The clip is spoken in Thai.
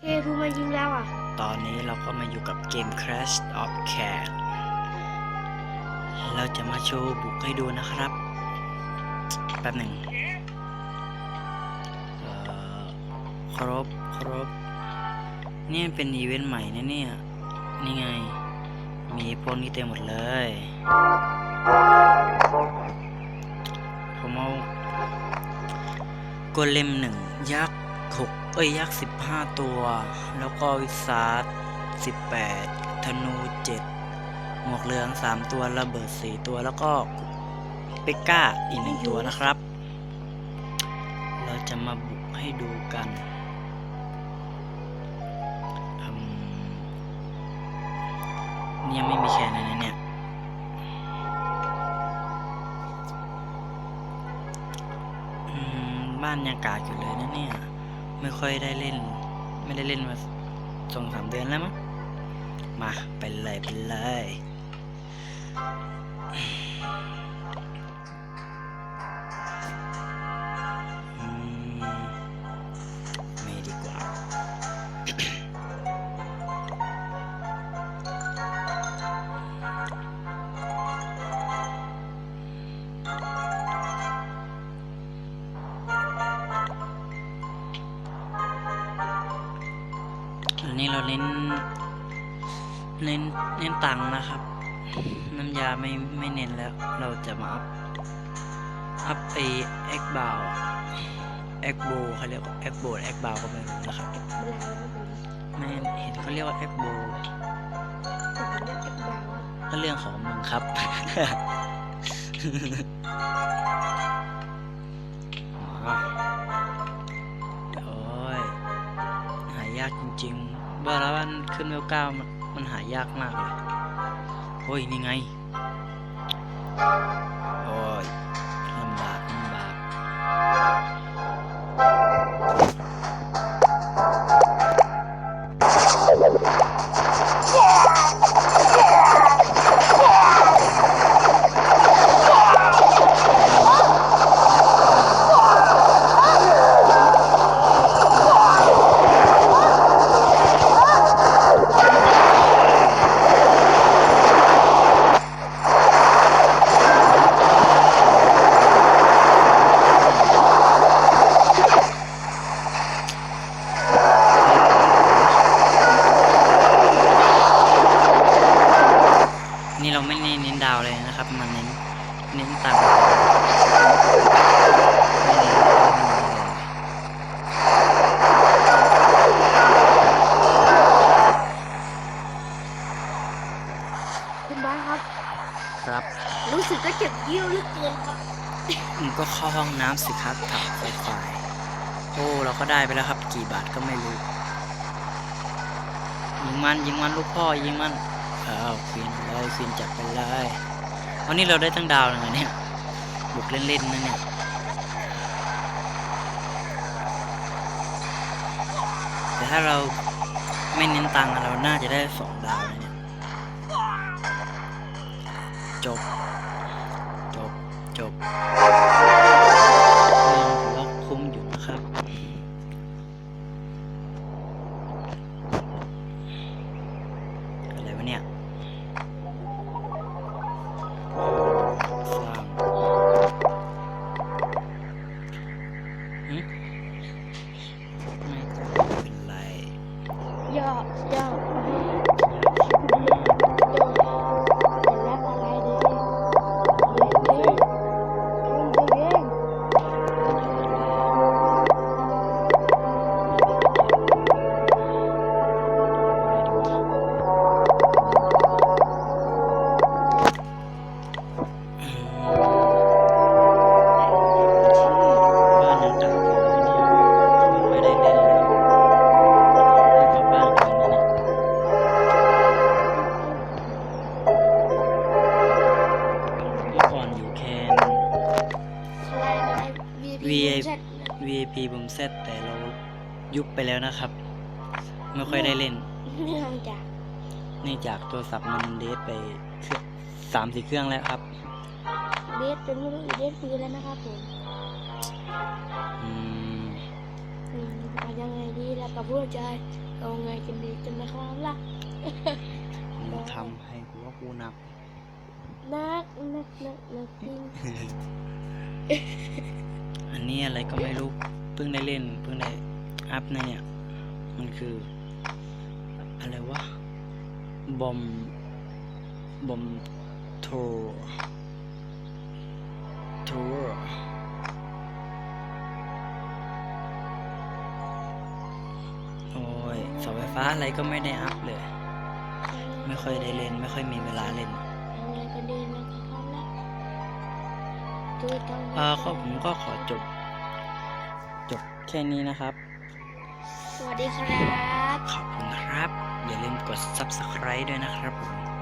เฮ้ทูมายิงแล้วอะ ตอนนี้เราก็มาอยู่กับเกม Crash of Cat เราจะมาโชว์บุกให้ดูนะครับ แป๊บหนึ่งเอ่อครบ ครบนี่เป็นอีเวนต์ใหม่นะเนี่ย นี่ไง มีพวกนี้เต็มหมดเลย ผมเอาโกเลมหนึ่งยักษ์ หกเอ้ยยักษ์สิบห้าตัว แล้วก็วิสาดสิบแปดธนูเจ็ดหมวกเหลืองสามตัวระเบิดสี่ตัวแล้วก็เปกก้าอีกหนึ่งตัวนะครับ เราจะมาบุกให้ดูกันเนี่ยไม่มีแค่นั้นะเนี่ยบ้านยังกากอยู่เลยนะเนี่ย ไม่ค่อยได้เล่น ไม่ได้เล่นมาสองสามเดือนแล้วมั้งมาไปเลยไปเลย นี้เราเน้น เน้น เน้นตังนะครับ น้ำยาไม่ไม่เน้นแล้ว เราจะมาอัพ อัพไอเอ็กบาวเอ็กโบเขาเรียกว่าเอ็กโบเอ็กบาวก็ไม่รู้นะครับไม่เห็นเขาเรียกว่าเอ็กโบก็เรื่องของมึงครับอ๋อโอ้ยหายากจริงๆ ว่าแล้วมันขึ้นเวลเก้ามันมันหายากมากเลยโอ้ยนี่ไงโอ้ยลำบากลำบาก รู้สึกจะเจ็บเยี่ยวเหลือเกินครับมึงก็เข้าห้องน้ำสิครับถักไฟไฟโอ้เราก็ได้ไปแล้วครับ กี่บาทก็ไม่รู้ ยิงมันยิงมันลูกพ่อยิงมันอ้าวควีนเลยควีนจับไปเลยวันนี้เราได้ตั้งดาวเลยเนี่ยบุกเล่นๆนะเนี่ยแต่ถ้าเราไม่เน้นตังเราน่าจะได้สองดาวเลยเนี่ย จบ จบ จบยังถือว่าคุ้มอยู่นะครับ อะไรวะเนี่ยสร้างหึไม่เป็นไร ย่อย่อ VIP VIP บุมเซตแต่เรายุบไปแล้วนะครับ ไม่ค่อยได้เล่น เนื่องจากเนื่องจากโทรศัพท์มันเดทไปเครื่องสามสี่เครื่องแล้วครับ เดทเป็นไม่รู้อีเดทปีแล้วนะครับผมอืมอืมเอายังไงดีแล้วกับพวกจะเอาไงกันดีกันนะครับล่ะมึงทำให้หัวกูหนัก นักนักนักนักจริง อันนี้อะไรก็ไม่รู้เพิ่งได้เล่นเพิ่งได้อัพนะเนี่ย มันคือ อะไรวะ บอม บอมโทรโทรโอ้ยเสาไฟฟ้าอะไรก็ไม่ได้อัพเลย ไม่ค่อยได้เล่น ไม่ค่อยมีเวลาเล่นเอาไงกันดีนะครับล่ะช่วยกันอ่าก็ผมก็ขอจบ จบแค่นี้นะครับ สวัสดีครับ ขอบคุณครับ อย่าลืมกด subscribe ด้วยนะครับผม